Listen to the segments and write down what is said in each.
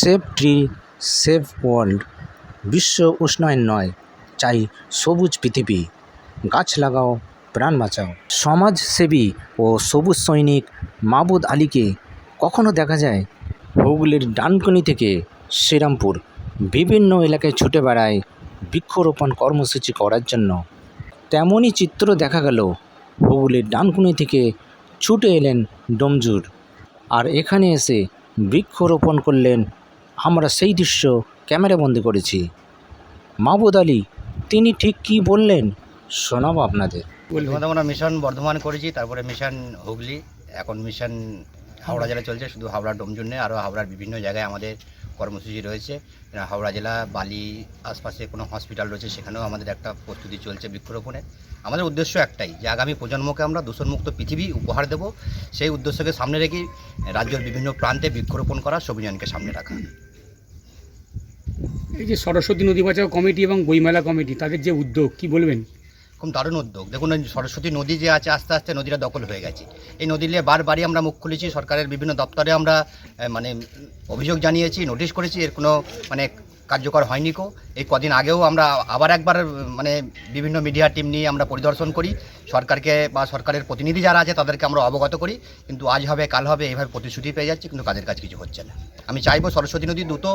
Save tree, save world, বিশ্ব উষ্ণায়ন নয়, চাই সবুজ পৃথিবী। গাছ লাগাও, প্রাণ বাঁচাও। সমাজসেবী ও সবুজ সৈনিক মাবুদ আলীকে কখনো দেখা যায় হুগলির ডানকুনি থেকে শ্রীরামপুর, বিভিন্ন এলাকায় ছুটে বেড়ায় বৃক্ষরোপণ কর্মসূচি করার জন্য। তেমনই চিত্র দেখা গেল হুগলির ডানকুনি থেকে ছুটে এলেন ডোমজুর। আর এখানে এসে বৃক্ষরোপণ করলেন আমরা সেই দৃশ্য ক্যামেরাবন্দি করেছি। মাহবুদ আলী তিনি ঠিক কী বললেন শোনাবো আপনাদের। প্রথমত আমরা মিশন বর্ধমান করেছি তারপরে মিশন হুগলি এখন মিশন হাওড়া জেলা চলছে শুধু হাওড়া ডোমজুর নেই আরও হাওড়ার বিভিন্ন জায়গায় আমাদের কর্মসূচি রয়েছে। হাওড়া জেলা বালি আশপাশে কোনো হসপিটাল রয়েছে সেখানেও আমাদের একটা প্রস্তুতি চলছে বৃক্ষরোপণের। আমাদের উদ্দেশ্য একটাই যে আগামী প্রজন্মকে আমরা দূষণমুক্ত পৃথিবী উপহার দেব। সেই উদ্দেশ্যকে সামনে রেখে রাজ্যের বিভিন্ন প্রান্তে বৃক্ষরোপণ করা সবিজনকে সামনে রাখা। এই যে সরস্বতী নদী বাঁচাও কমিটি এবং বইমেলা কমিটি, তাদের যে উদ্যোগ, কি বলবেন? খুব দারুণ উদ্যোগ। দেখুন সরস্বতী নদী যে আছে, আস্তে আস্তে নদীটা দখল হয়ে গেছে। এই নদী নিয়ে বারবারই আমরা মুখ খুলেছি, সরকারের বিভিন্ন দপ্তরে আমরা মানে অভিযোগ জানিয়েছি, নোটিশ করেছি, এর কোনো মানে কার্যকর হয়নি কো। এই কদিন আগেও আমরা আবার একবার মানে বিভিন্ন মিডিয়া টিম নিয়ে আমরা পরিদর্শন করি। সরকারকে বা সরকারের প্রতিনিধি যারা আছে তাদেরকে আমরা অবগত করি। কিন্তু আজ হবে কাল হবে এইভাবে প্রতিশ্রুতি পেয়ে যাচ্ছে কিন্তু কাজের কাজ কিছু হচ্ছে না। আমি চাইব সরস্বতী নদী দ্রুত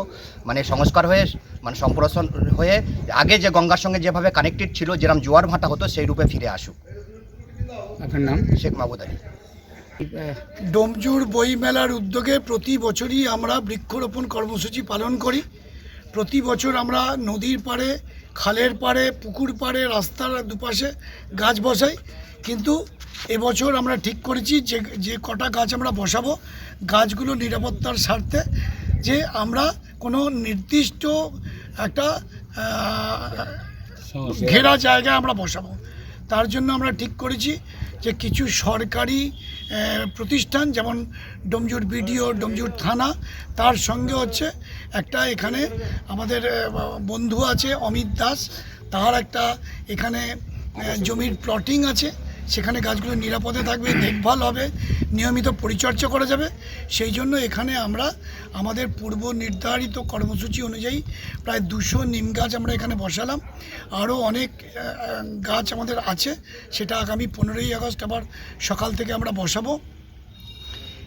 মানে সংস্কার হয়ে মানে সম্প্রসারণ হয়ে আগে যে গঙ্গার সঙ্গে যেভাবে কানেক্টেড ছিল যেরকম জোয়ার ভাটা হতো সেই রূপে ফিরে আসুক। আপনার নাম? শেখ মাহবুদ আলী। ডোমজুর বই মেলার উদ্যোগে প্রতি বছরই আমরা বৃক্ষরোপণ কর্মসূচি পালন করি। প্রতি বছর আমরা নদীর পাড়ে খালের পাড়ে পুকুর পাড়ে রাস্তার দুপাশে গাছ বসাই। কিন্তু এবছর আমরা ঠিক করেছি যে যে কটা গাছ আমরা বসাবো গাছগুলো নিরাপত্তার স্বার্থে যে আমরা কোনো নির্দিষ্ট একটা ঘেরা জায়গায় আমরা বসাবো। তার জন্য আমরা ঠিক করেছি। যে কিছু সরকারি প্রতিষ্ঠান, যেমন ডোমজুর বিডিও, ডোমজুর থানা, তার সঙ্গে হচ্ছে একটা এখানে আমাদের বন্ধু আছে অমিত দাস, তার একটা এখানে জমির প্লটিং আছে। সেখানে গাছগুলো নিরাপদে থাকবে দেখভাল হবে নিয়মিত পরিচর্যা করা যাবে। সেই জন্য এখানে আমরা আমাদের পূর্ব নির্ধারিত কর্মসূচি অনুযায়ী প্রায় দুশো নিম গাছ আমরা এখানে বসালাম। আরও অনেক গাছ আমাদের আছে সেটা আগামী পনেরোই আগস্ট আবার সকাল থেকে আমরা বসাবো।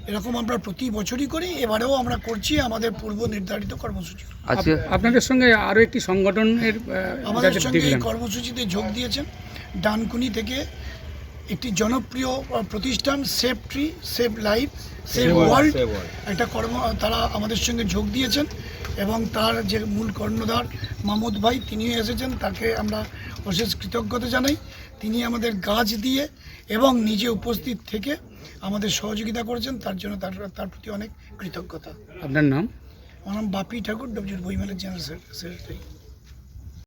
এরকম আমরা প্রতি বছরই করি এবারেও আমরা করছি আমাদের পূর্ব নির্ধারিত কর্মসূচি। আপ- আপনাদের সঙ্গে আরও একটি সংগঠনের আমাদের সঙ্গে এই কর্মসূচিতে যোগ দিয়েছেন ডানকুনি থেকে একটি জনপ্রিয় প্রতিষ্ঠান save tree save life save world একটা কর্ম তারা আমাদের সঙ্গে যোগ দিয়েছেন এবং তার যে মূল কর্ণধার মাহমুদ ভাই তিনিও এসেছেন তাকে আমরা অশেষ কৃতজ্ঞতা জানাই। তিনি আমাদের গাছ দিয়ে এবং নিজে উপস্থিত থেকে আমাদের সহযোগিতা করেছেন তার জন্য তার তার প্রতি অনেক কৃতজ্ঞতা। আপনার নাম? আমার নাম বাপি ঠাকুর ডব্লিউর বইমেলের জেনারেল সেক্রেটারি